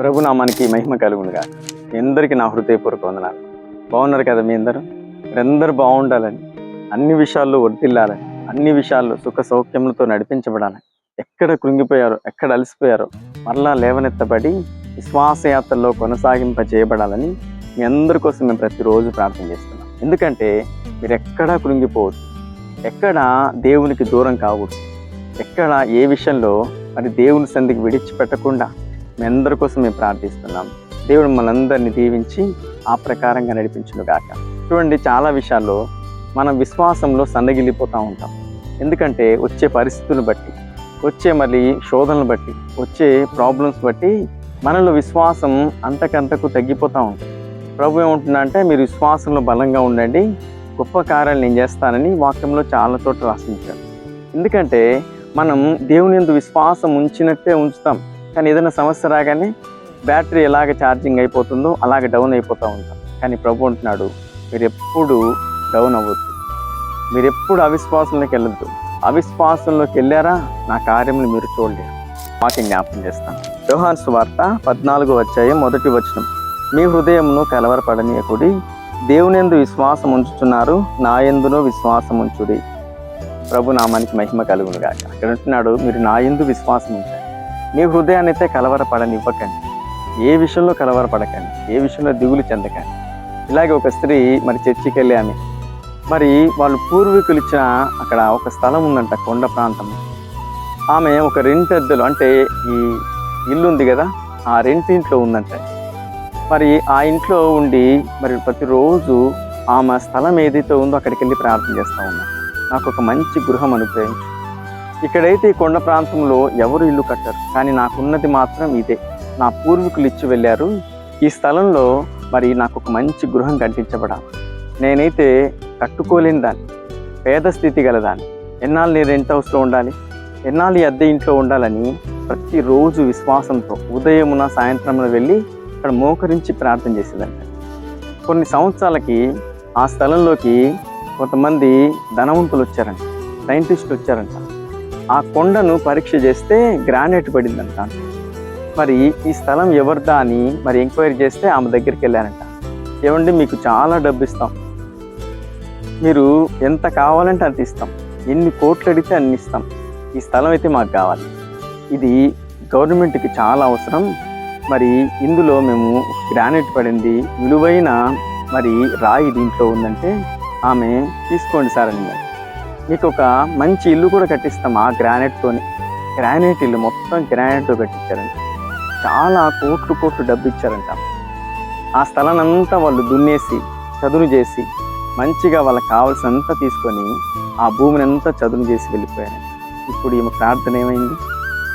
ప్రభునామానికి మహిమ కలుగునుగా. మీ అందరికీ నా హృదయపూర్వక వందనాలు. బాగున్నారు కదా మీ అందరూ? మీరందరూ బాగుండాలని అన్ని విషయాల్లో వర్తిల్లాలని అన్ని విషయాల్లో సుఖ సౌఖ్యములతో నడిపించబడాలని ఎక్కడ కృంగిపోయారో ఎక్కడ అలసిపోయారో మరలా లేవనెత్తబడి విశ్వాసయాత్రలో కొనసాగింప చేయబడాలని మీ అందరి కోసం మేము ప్రతిరోజు ప్రార్థన చేస్తున్నాం. ఎందుకంటే మీరు ఎక్కడా కృంగిపోవద్దు. ఎక్కడ దేవునికి దూరం కావద్దు. ఎక్కడ ఏ విషయంలో మరి దేవుని సందికి విడిచిపెట్టకుండా మీ అందరి కోసం మేము ప్రార్థిస్తున్నాం. దేవుడు మనందరినీ దీవించి ఆ ప్రకారంగా నడిపించును గాక చూడండి చాలా విషయాల్లో మనం విశ్వాసంలో సన్నగిల్లిపోతూ ఉంటాం. ఎందుకంటే వచ్చే పరిస్థితులను బట్టి వచ్చే మళ్ళీ శోధనలు బట్టి వచ్చే ప్రాబ్లమ్స్ బట్టి మనలో విశ్వాసం అంతకంతకు తగ్గిపోతూ ఉంటుంది ప్రభు ఏముంటుందంటే అంటే మీరు విశ్వాసంలో బలంగా ఉండండి. గొప్ప కార్యాలు నేను చేస్తానని వాక్యంలో చాలా చోట్ల రాసించాడు ఎందుకంటే మనం దేవుని ఎందు విశ్వాసం ఉంచినట్టే ఉంచుతాం. కానీ ఏదైనా సమస్య రాగానే బ్యాటరీ ఎలాగ ఛార్జింగ్ అయిపోతుందో అలాగ డౌన్ అయిపోతూ ఉంటాం. కానీ ప్రభు అంటున్నాడు మీరు ఎప్పుడు డౌన్ అవ్వద్దు. మీరు ఎప్పుడు అవిశ్వాసంలోకి వెళ్ళొద్దు. అవిశ్వాసంలోకి వెళ్ళారా? నా కార్యములు మీరు చూడలేరు. వాటిని జ్ఞాపకం చేస్తాను. వ్యవహాన్ వార్త పద్నాలుగు వచ్చాయి మొదటి వచనం. మీ హృదయమును కలవరపడనీయకుడి దేవునెందు విశ్వాసం ఉంచుతున్నారు నా ఎందునో విశ్వాసం ఉంచుడి. ప్రభు నామానికి మహిమ కలుగును గాక అక్కడ అంటున్నాడు మీరు నా ఎందు విశ్వాసం ఉంచారు మీ హృదయాన్ని అయితే కలవరపడనివ్వకండి. ఏ విషయంలో కలవరపడకండి ఏ విషయంలో దిగులు చెందకండి. ఇలాగే ఒక స్త్రీ మరి చర్చికి వెళ్ళి ఆమె మరి వాళ్ళు పూర్వీకులు ఇచ్చిన అక్కడ ఒక స్థలం ఉందంట కొండ ప్రాంతం. ఆమె ఒక రెంటద్దెలు అంటే ఈ ఇల్లు ఉంది కదా ఆ రెంటింట్లో ఉందంట. మరి ఆ ఇంట్లో ఉండి మరి ప్రతిరోజు ఆమె స్థలం ఏదైతే ఉందో అక్కడికి వెళ్ళి ప్రార్థన చేస్తూ ఉన్నాం. నాకు ఒక మంచి గృహం అనుగ్రహించు. ఇక్కడైతే ఈ కొండ ప్రాంతంలో ఎవరు ఇల్లు కట్టరు కానీ నాకున్నది మాత్రం ఇదే. నా పూర్వీకులు ఇచ్చి వెళ్ళారు. ఈ స్థలంలో మరి నాకు ఒక మంచి గృహం కట్టించబడాలి. నేనైతే కట్టుకోలేని దాన్ని పేద స్థితి గలదాన్ని ఎన్నాళ్ళు నేను రెంట్ హౌస్లో ఉండాలి? ఎన్నాళ్ళు ఈ అద్దె ఇంట్లో ఉండాలని ప్రతిరోజు విశ్వాసంతో ఉదయమున సాయంత్రమున వెళ్ళి అక్కడ మోకరించి ప్రార్థన చేసేదంట. కొన్ని సంవత్సరాలకి ఆ స్థలంలోకి కొంతమంది ధనవంతులు వచ్చారంట సైంటిస్టులు వచ్చారంట. ఆ కొండను పరీక్ష చేస్తే గ్రానైట్ పడిందంట. మరి ఈ స్థలం ఎవరిదా అని మరి ఎంక్వైరీ చేస్తే ఆమె దగ్గరికి వెళ్ళారంట. ఏమండి మీకు చాలా డబ్బు ఇస్తాం మీరు ఎంత కావాలంటే అంత ఇస్తాం. ఎన్ని కోట్లు అడిగితే అన్ని ఇస్తాం. ఈ స్థలం అయితే మాకు కావాలి. ఇది గవర్నమెంట్కి చాలా అవసరం. మరి ఇందులో మేము గ్రానైట్ పడింది. విలువైన మరి రాయి దీంట్లో ఉందంటే ఆమె తీసుకోండి సార్ అని మీకు ఒక మంచి ఇల్లు కూడా కట్టిస్తాం ఆ గ్రానైట్తోని గ్రానైట్ ఇల్లు మొత్తం గ్రానైట్తో కట్టించారంట. చాలా కోట్లు కోట్లు డబ్బు ఇచ్చారంట ఆ స్థలాన్ని అంతా వాళ్ళు దున్నేసి చదును చేసి మంచిగా వాళ్ళకి కావాల్సినంత తీసుకొని ఆ భూమిని అంతా చదును చేసి వెళ్ళిపోయారు ఇప్పుడు ఈమె ప్రార్థన ఏమైంది?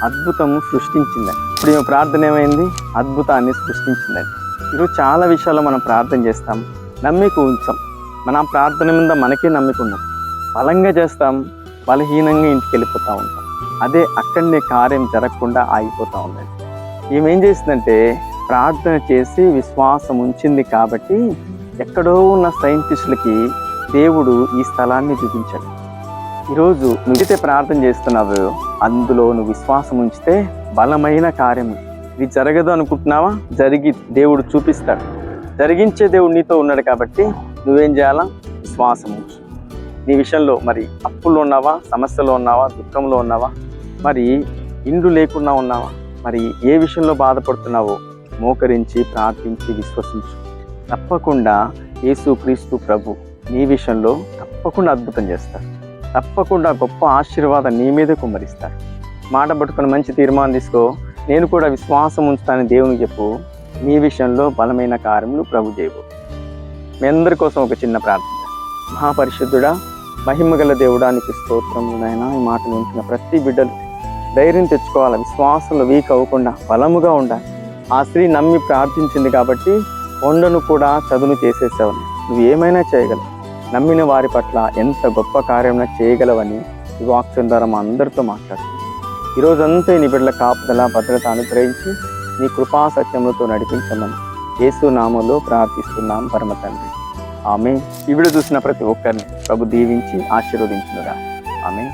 అద్భుతము సృష్టించిందని ఇప్పుడు ఈమె ప్రార్థన ఏమైంది? అద్భుతాన్ని సృష్టించిందని ఈరోజు చాలా విషయాల్లో మనం ప్రార్థన చేస్తాం. నమ్మిక ఉంచాం. మన ప్రార్థన మీద మనకే నమ్మిక ఉండదు బలంగా చేస్తాం బలహీనంగా ఇంటికి వెళ్ళిపోతూ ఉంటాం. అదే అక్కడనే కార్యం జరగకుండా ఆగిపోతూ ఉన్నది ఈమె ఏం చేసిందంటే ప్రార్థన చేసి విశ్వాసం ఉంచింది కాబట్టి ఎక్కడో ఉన్న సైంటిస్టులకి దేవుడు ఈ స్థలాన్ని చూపించాడు. ఈరోజు నువ్వైతే ప్రార్థన చేస్తున్నావు అందులో నువ్వు విశ్వాసం ఉంచితే బలమైన కార్యం ఇది జరగదు అనుకుంటున్నావా? జరిగి దేవుడు చూపిస్తాడు. జరిగించే దేవుడు నీతో ఉన్నాడు కాబట్టి నువ్వేం చేయాలా? విశ్వాసం ఉంచు. నీ విషయంలో మరి అప్పుల్లో ఉన్నావా? సమస్యలో ఉన్నావా? దుఃఖంలో ఉన్నావా? మరి ఇండ్లు లేకుండా ఉన్నావా? మరి ఏ విషయంలో బాధపడుతున్నావో మోకరించి ప్రార్థించి విశ్వసించు. తప్పకుండా యేసుక్రీస్తు ప్రభు నీ విషయంలో తప్పకుండా అద్భుతం చేస్తారు. తప్పకుండా గొప్ప ఆశీర్వాదం నీ మీద కుమ్మరిస్తాడు మాట పట్టుకుని మంచి తీర్మానం తీసుకో. నేను కూడా విశ్వాసం ఉంచుతానని దేవునికి చెప్పు. నీ విషయంలో బలమైన కార్యములు ప్రభు చేయబో. మీ అందరి కోసం ఒక చిన్న ప్రార్థన. మహాపరిశుద్ధుడా మహిమగల దేవుడానికి స్తోత్రం నాయన. ఈ మాట వింటున్న ప్రతి బిడ్డలు ధైర్యం తెచ్చుకోవాలి. విశ్వాసంలో వీక్ అవ్వకుండా బలముగా ఉండాలి. ఆ స్త్రీ నమ్మి ప్రార్థించింది కాబట్టి కొండను కూడా చదును చేసేసావు నువ్వు ఏమైనా చేయగలవు. నమ్మిన వారి పట్ల ఎంత గొప్ప కార్యమైనా చేయగలవని ఈ వాక్యం ద్వారా మా అందరితో మాట్లాడుతుంది. ఈరోజంతా నీ బిడ్డల కాపుదల భద్రత అనుగ్రహించి నీ కృపా సత్యములతో నడిపించమని యేసు నామంలో ప్రార్థిస్తున్నాం పరమ తండ్రి. ఆమె ఈ వీడియో చూసిన ప్రతి ఒక్కరిని ప్రభు దీవించి ఆశీర్వదించునుగా ఆమె